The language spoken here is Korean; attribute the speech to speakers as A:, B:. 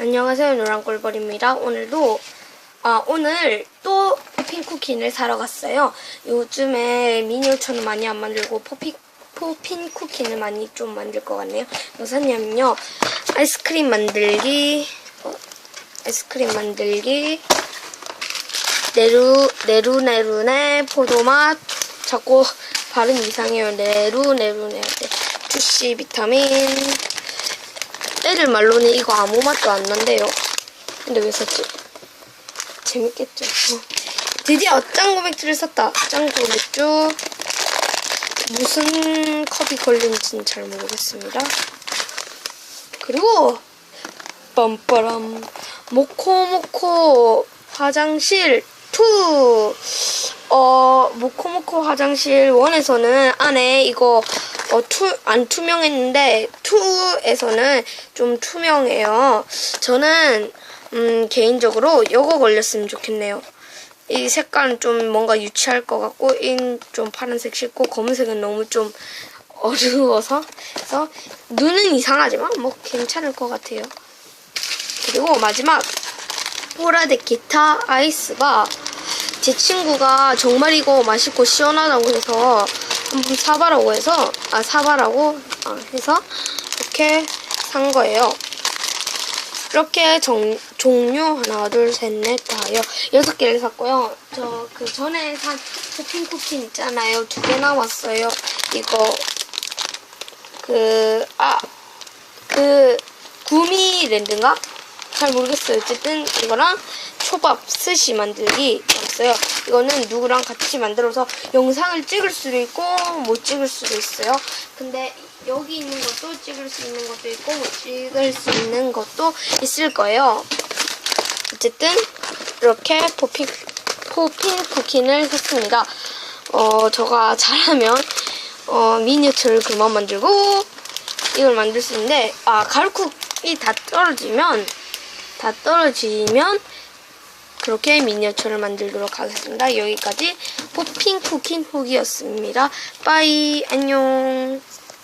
A: 안녕하세요 노란꿀벌입니다. 오늘도 아 오늘 또 포핀 쿠키를 사러 갔어요. 요즘에 미니어처는 많이 안 만들고 포피, 포핀 쿠키는 많이 좀 만들 것 같네요. 여사님은요 아이스크림 만들기 어, 아이스크림 만들기 네루 네루네루네 포도맛 자꾸 발음 이상해요. 네루네루네 주시 비타민 애들 말로는 이거 아무 맛도 안 난대요. 근데 왜 샀지? 재밌겠죠. 어. 드디어 짱구 맥주를 샀다. 짱구 맥주 무슨 컵이 걸린지는 잘 모르겠습니다. 그리고 빰빠람 모코모코 화장실 2 어, 모코모코 화장실 1에서는 안에 이거 어, 투, 안 투명했는데 2에서는 좀 투명해요. 저는 음, 개인적으로 이거 걸렸으면 좋겠네요. 이 색깔은 좀 뭔가 유치할 것 같고 이좀 파란색 싫고 검은색은 너무 좀 어두워서 그래서 눈은 이상하지만 뭐 괜찮을 것 같아요. 그리고 마지막 포라데 기타 아이스바 제 친구가 정말 이거 맛있고 시원하다고 해서 한번 사봐라고 해서 아 사봐라고 아, 해서 이렇게 산 거예요. 이렇게 정, 종류 하나 둘 셋 넷 다 여 여섯 개를 샀고요. 저 그 전에 산 포핀 쿠키 있잖아요. 두 개 남았어요. 이거 그 아 그 구미 랜드인가? 잘 모르겠어요. 어쨌든 이거랑 초밥 스시 만들기 있어요. 이거는 누구랑 같이 만들어서 영상을 찍을 수도 있고 못 찍을 수도 있어요. 근데 여기 있는 것도 찍을 수 있는 것도 있고 못 찍을 수 있는 것도 있을 거예요. 어쨌든 이렇게 포핀, 포핀 쿠키를 샀습니다. 어, 저가 잘하면 어, 미니어처를 그만 만들고 이걸 만들 수 있는데 아 가루쿡이 다 떨어지면 다 떨어지면 그렇게 미니어처를 만들도록 하겠습니다. 여기까지 포핑 쿠킹 후기였습니다. 빠이 안녕